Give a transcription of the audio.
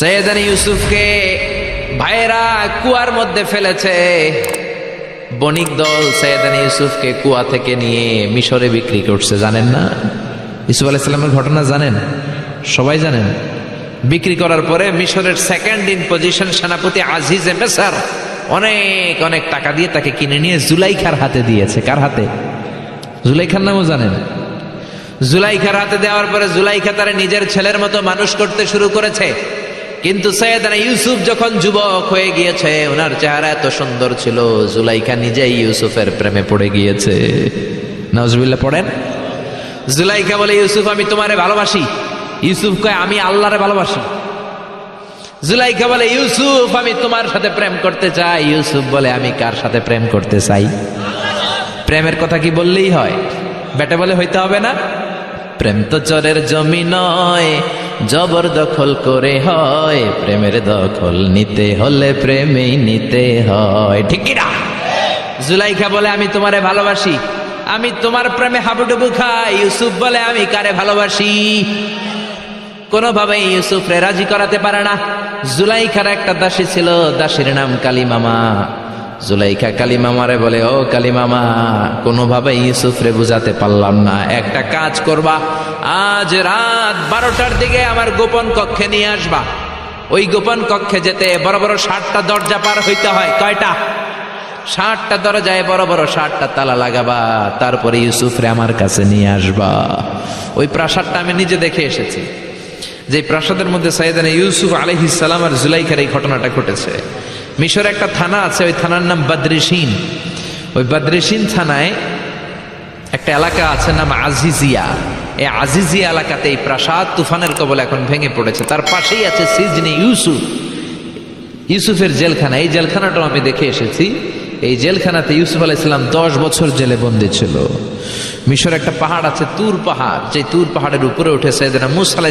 সৈয়দানি ইউসুফকে ভাইয়েরা কুয়ার মধ্যে ফেলেছে। বণিক দল সৈয়দানি ইউসুফকে কুয়া থেকে নিয়ে মিশরে বিক্রি করছে, জানেন না? ইউসুফ আলাইসাল্লামের ঘটনা জানেন? সবাই জানেন। বিক্রি করার পরে মিশরের সেকেন্ড ইন পজিশন সেনাপতি আজিজ এমেসার অনেক অনেক টাকা দিয়ে তাকে কিনে নিয়ে জুলাইখার হাতে দিয়েছে। কার হাতে? জুলাইখার নামও জানেন। জুলাইখার হাতে দেওয়ার পরে জুলাইখা তারা নিজের ছেলের মতো মানুষ করতে শুরু করেছে। কিন্তু সৈয়দানা ইউসুফ যখন যুবক হয়ে গিয়েছে, ওনার চেহারা এত সুন্দর ছিল জুলাইখা নিজেই ইউসুফের প্রেমে পড়ে গিয়েছে। নজবিল্লা পড়েন? জুলাইখা বলে, ইউসুফ, আমি তোমারে ভালোবাসি। ইউসুফ কয়, আমি আল্লাহরে ভালোবাসি। জুলাইখা বলে, ইউসুফ, আমি তোমার সাথে প্রেম করতে চাই। ইউসুফ বলে, আমি কার সাথে প্রেম করতে চাই? প্রেমের কথা কি বললেই হয়? বেটা বলে, হইতে হবে না। প্রেম তো চরের জমি নয়। জবর দখল করে হয়, প্রেমের দখল নিতে হলে প্রেমেই নিতে হয়। ঠিক না? জুলাইখা বলে, আমি তোমারে ভালোবাসি, আমি তোমার প্রেমে হাবুডুবু খাই। ইউসুফ বলে, আমি কারে ভালোবাসি? কোনোভাবে ইউসুফরে রাজি করাতে পারে না। জুলাইখার একটা দাসী ছিল, দাসীর নাম কালী মামা। জুলাইখা কালী মামারে বলে, ও কালী মামা কোনোভাবে ইউসুফরে বুঝাতে পারলাম না। একটা কাজ করবা, আজ রাত বারোটার দিকে আমার গোপন কক্ষে নিয়ে আসবা। ওই গোপন কক্ষে যেতে বড় বড় ষাটটা দরজা পার হইতে হয়। কয়টা? ষাটটা দরজায় বড় বড় ষাটটা তালা লাগাবা, তারপরে ইউসুফরে আমার কাছে নিয়ে আসবা। ওই প্রাসাদটা আমি নিজে দেখে এসেছি। যে প্রাসাদের মধ্যে সাইদানা ইউসুফ আলহিসাল্লাম আর জুলাইখার এই ঘটনাটা ঘটেছে। মিশরে একটা থানা আছে, ওই থানার নাম বাদ্রিসিন ওই বাদ্রিসিন থানায় একটা এলাকা আছে, নাম আজিজিয়া। এই আজিজিয়া এলাকাতে এই প্রাসাদ তুফানের কবল এখন ভেঙে পড়েছে। তার পাশেই আছে সিজনি ইউসুফ। ইউসুফের জেলখানা। এই জেলখানাটাও আমি দেখে এসেছি। এই জেলখানাতে ইউসুফ আলাইসাল্লাম দশ বছর জেলে বন্দী ছিল। মিশর একটা পাহাড় আছে, তুর পাহাড়। যে তুর পাহাড়ের উপরে উঠেছে মুসা